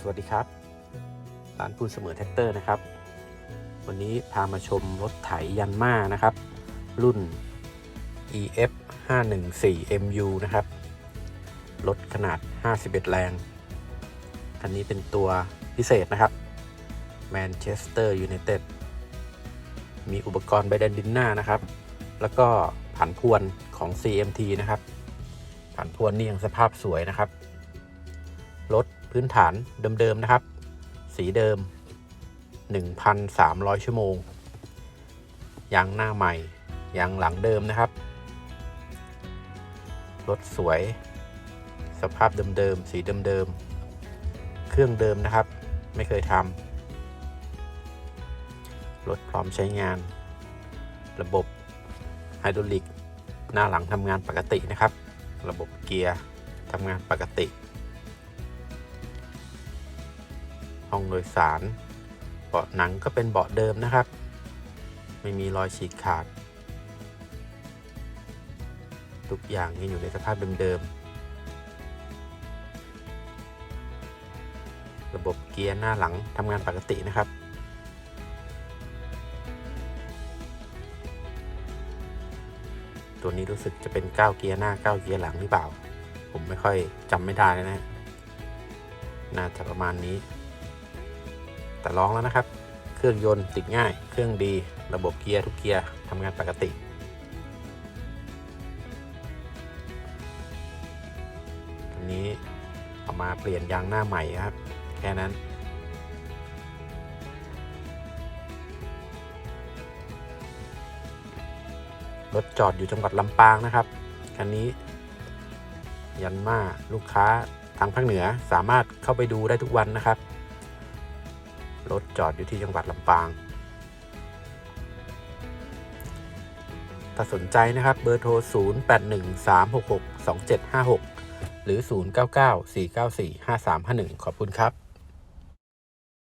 สวัสดีครับร้านพูนเสมอแท็กเตอร์นะครับ วันนี้พามาชมรถไถยันมานะครับ รุ่น EF 514 MU นะครับ รถขนาด 51 แรง คันนี้เป็นตัวพิเศษนะครับ Manchester United มีอุปกรณ์ไบแดนดินหน้านะครับ แล้วก็ผันพวนของ CMT นะครับ ผันพวนนี่ยังสภาพสวยนะครับ รถ พื้นฐานเดิม ๆ นะครับ สีเดิม 1,300 ชั่วโมง ยางหน้าใหม่ ยางหลังเดิมนะครับ รถสวย สภาพเดิม ๆ สีเดิม ๆ เครื่องเดิมนะครับ ไม่เคยทำ รถพร้อมใช้งาน ระบบไฮดรอลิก หน้าหลังทำงานปกตินะครับ ระบบเกียร์ทำงานปกติ ห้องโดยสาร เบาะหนังก็เป็นเบาะเดิมนะครับ ไม่มีรอยฉีกขาด ทุกอย่างยังอยู่ในสภาพเดิมๆระบบเกียร์หน้าหลังทำงานปกตินะครับตัวนี้รู้สึกจะเป็น9เกียร์หน้า9เกียร์หลังหรือเปล่า ผมไม่ค่อยจำไม่ได้นะน่าจะประมาณนี้ แต่ลองแล้วนะครับ เครื่องยนต์ติดง่าย เครื่องดี ระบบเกียร์ทุกเกียร์ทำงานปกติ อันนี้เอามาเปลี่ยนยางหน้าใหม่ครับ แค่นั้นรถจอดอยู่จังหวัดลำปางนะครับคันนี้ ยันมาลูกค้าทางภาคเหนือสามารถเข้าไปดูได้ทุกวันนะครับ รถจอดอยู่ที่จังหวัดลำปาง ถ้าสนใจนะครับเบอร์โทร 0813662756 หรือ 0994945351 ขอบคุณครับ